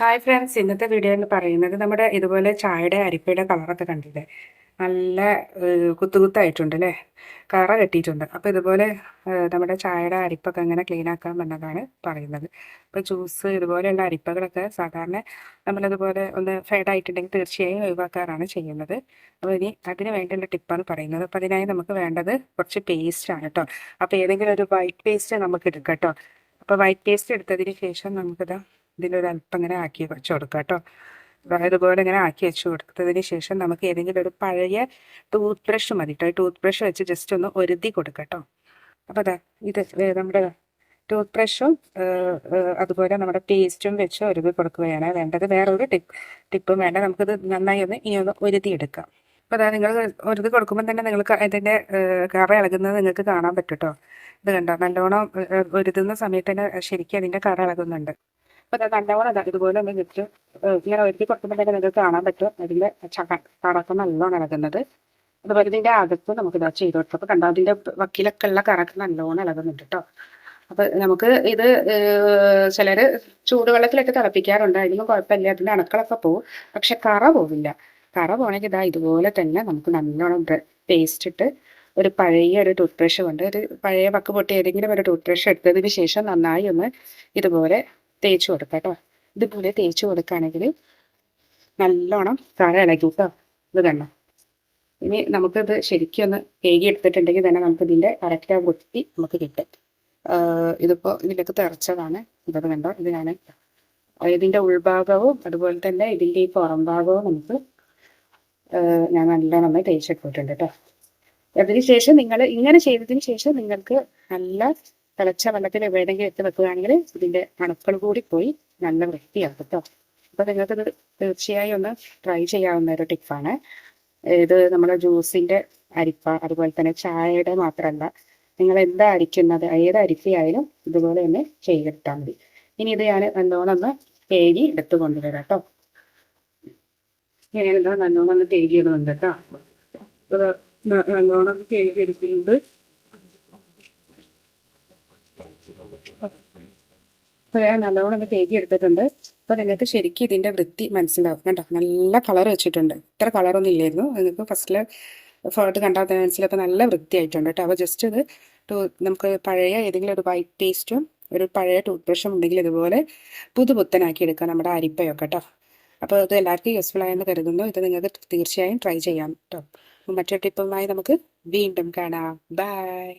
Hi friends ഇന്നത്തെ video എന്ന് പറയുന്നത് നമ്മുടെ ഇതുപോലെ ചായയുടെ അരിപ്പയുടെ കളറൊക്കെ കണ്ടില്ലേ? നല്ല കുത്തുകുത്തായിട്ടുണ്ട് അല്ലേ? കറ കെട്ടിയിട്ടുണ്ട്. അപ്പോൾ ഇതുപോലെ നമ്മുടെ ചായയുടെ അരിപ്പൊക്കെ എങ്ങനെ ക്ലീൻ ആക്കാം എന്നതാണ് പറയുന്നത്. അപ്പോൾ ജ്യൂസ് ഇതുപോലെയുള്ള അരിപ്പകളൊക്കെ സാധാരണ നമ്മളിതുപോലെ ഒന്ന് ഫെഡ് ആയിട്ടുണ്ടെങ്കിൽ തീർച്ചയായും ഒഴിവാക്കാറാണ് ചെയ്യുന്നത്. അപ്പോൾ ഇനി അതിന് വേണ്ടിയുള്ള ടിപ്പാണ് പറയുന്നത്. അപ്പോൾ അതിനായി നമുക്ക് വേണ്ടത് കുറച്ച് പേസ്റ്റ് ആണ് കേട്ടോ അപ്പോൾ ഏതെങ്കിലും ഒരു വൈറ്റ് പേസ്റ്റ് നമുക്ക് എടുക്കാം കേട്ടോ അപ്പോൾ വൈറ്റ് പേസ്റ്റ് എടുത്തതിന് ശേഷം നമുക്കിത് ഇതിലൊരു അല്പം ഇങ്ങനെ ആക്കി വെച്ച് കൊടുക്കുക കേട്ടോ. ഇതുപോലെ ഇങ്ങനെ ആക്കി വെച്ച് കൊടുത്തതിന് ശേഷം നമുക്ക് ഏതെങ്കിലും ഒരു പഴയ ടൂത്ത് ബ്രഷ് മതി കേട്ടോ. ടൂത്ത് ബ്രഷ് വെച്ച് ജസ്റ്റ് ഒന്ന് ഒരുതി കൊടുക്കുക കേട്ടോ. അപ്പോൾ അതാ ഇത് നമ്മുടെ ടൂത്ത് ബ്രഷും അതുപോലെ നമ്മുടെ പേസ്റ്റും വെച്ച് ഒരുതി കൊടുക്കുകയാണ്. വേണ്ടത് വേറൊരു ടിപ്പ് ടിപ്പും വേണ്ട. നമുക്കിത് നന്നായി ഒന്ന് ഇനി ഒന്ന് ഒരുതി എടുക്കാം. അപ്പോൾ അതാ നിങ്ങൾ ഒരുതി കൊടുക്കുമ്പോൾ തന്നെ നിങ്ങൾക്ക് അതിന്റെ കറ ഇളകുന്നത് നിങ്ങൾക്ക് കാണാൻ പറ്റും കേട്ടോ. ഇത് കണ്ടോ? നല്ലോണം ഒരുതുന്ന സമയത്ത് തന്നെ ശരിക്കും അതിന്റെ കറ ഇളകുന്നുണ്ട്. അപ്പോൾ അത് അതാ ഇതുപോലെ ഒന്ന് ജസ്റ്റ് ഇങ്ങനെ ഒരുക്കി കൊടുക്കുമ്പോൾ തന്നെ നിങ്ങൾക്ക് കാണാൻ പറ്റും. അതിന്റെ കറക്കം നല്ലോണം ഇളകുന്നത്. അതുപോലെ ഇതിന്റെ അകത്ത് നമുക്ക് ഇതാ ചെയ്ത് കൊടുക്കും. അപ്പോൾ കണ്ടോ അതിന്റെ വക്കീലൊക്കെ ഉള്ള കറക്ക് നല്ലോണം ഇളകുന്നുണ്ട് കേട്ടോ അപ്പൊ നമുക്ക് ഇത് ചിലർ ചൂടുവെള്ളത്തിലൊക്കെ തിളപ്പിക്കാറുണ്ട്. അതിനൊന്നും കുഴപ്പമില്ല. അതിന്റെ അണുക്കളൊക്കെ പോകും പക്ഷെ കറ പോവില്ല. കറ പോകണമെങ്കിൽ ഇതാ ഇതുപോലെ തന്നെ നമുക്ക് നല്ലോണം പേസ്റ്റ് ഇട്ട് ഒരു പഴയ ഒരു ടൂത്ത് ബ്രഷ് കൊണ്ട് ഒരു പഴയ വക്ക് പൊട്ടി ഏതെങ്കിലും ഒരു ടൂത്ത് ബ്രഷ് എടുത്തതിന് ശേഷം നന്നായി ഒന്ന് ഇതുപോലെ തേച്ച് കൊടുക്കാം കേട്ടോ. ഇതുപോലെ തേച്ച് കൊടുക്കുകയാണെങ്കിൽ നല്ലോണം താഴെ ഇളകി കേട്ടോ. ഇത് കണ്ടോ? ഇനി നമുക്കത് ശരിക്കും ഒന്ന് കേകി എടുത്തിട്ടുണ്ടെങ്കിൽ തന്നെ നമുക്ക് ഇതിന്റെ കറക്റ്റ് ആ നമുക്ക് കിട്ടും. ഇതിപ്പോൾ ഇതിലേക്ക് തെറച്ചതാണ്. ഇതൊക്കെ കണ്ടോ? ഇത് ഞാൻ ഇതിന്റെ ഉൾഭാഗവും അതുപോലെ തന്നെ ഇതിന്റെ ഈ പുറം ഭാഗവും നമുക്ക് ഞാൻ നല്ലോണം തേച്ചിട്ടിട്ടുണ്ട് കേട്ടോ. അതിന് ശേഷം നിങ്ങൾ ഇങ്ങനെ ചെയ്തതിന് ശേഷം നിങ്ങൾക്ക് നല്ല തിളച്ച വെള്ളത്തിൽ എവിടെയെങ്കിലും എത്തി വെക്കുകയാണെങ്കിൽ ഇതിന്റെ അണുക്കൾ കൂടി പോയി നല്ല വൃത്തിയാകും കേട്ടോ അപ്പൊ നിങ്ങൾക്കിത് തീർച്ചയായും ഒന്ന് ട്രൈ ചെയ്യാവുന്ന ഒരു ടിപ്പാണ് ഇത് നമ്മുടെ ജ്യൂസിന്റെ അരിപ്പ അതുപോലെ തന്നെ ചായയുടെ മാത്രമല്ല. നിങ്ങൾ എന്താ അരിക്കുന്നത് ഏത് അരിപ്പിയായാലും ഇതുപോലെ തന്നെ ചെയ്തെടുത്താൽ മതി. ഇനി ഇത് ഞാൻ നല്ലോണം ഒന്ന് തേങ്ങി എടുത്ത് കൊണ്ടുവരാം കേട്ടോ. ഞാനെന്താ നല്ലോണം ഒന്ന് തേങ്ങി ഇടുന്നുണ്ട് കേട്ടോ നല്ലോണം തേങ്ങി എടുക്കുന്നുണ്ട്. ഞാൻ നല്ലോണം ഒന്ന് തേക്കി എടുത്തിട്ടുണ്ട്. അപ്പോൾ നിങ്ങൾക്ക് ശരിക്കും ഇതിന്റെ വൃത്തി മനസ്സിലാവും. കേട്ടോ നല്ല കളർ വെച്ചിട്ടുണ്ട്. ഇത്ര കളറൊന്നും ഇല്ലായിരുന്നു. നിങ്ങൾക്ക് ഫസ്റ്റിൽ ഫോട്ടോ കണ്ടാൽ മനസ്സിലപ്പോൾ നല്ല വൃത്തിയായിട്ടുണ്ട് കേട്ടോ. അപ്പോൾ ജസ്റ്റ് ഇത് ടൂ നമുക്ക് പഴയ ഏതെങ്കിലും ഒരു വൈറ്റ് പേസ്റ്റും ഒരു പഴയ ടൂത്ത് ബ്രഷും ഉണ്ടെങ്കിൽ ഇതുപോലെ പുതുപുത്തനാക്കി എടുക്കാം നമ്മുടെ അരിപ്പയൊക്കെ കേട്ടോ. അപ്പോൾ ഇത് എല്ലാവർക്കും യൂസ്ഫുൾ ആയെന്ന് കരുതുന്നു. ഇത് നിങ്ങൾക്ക് തീർച്ചയായും ട്രൈ ചെയ്യാം കേട്ടോ. മറ്റൊരു ടിപ്പുമായി നമുക്ക് വീണ്ടും കാണാം. ബൈ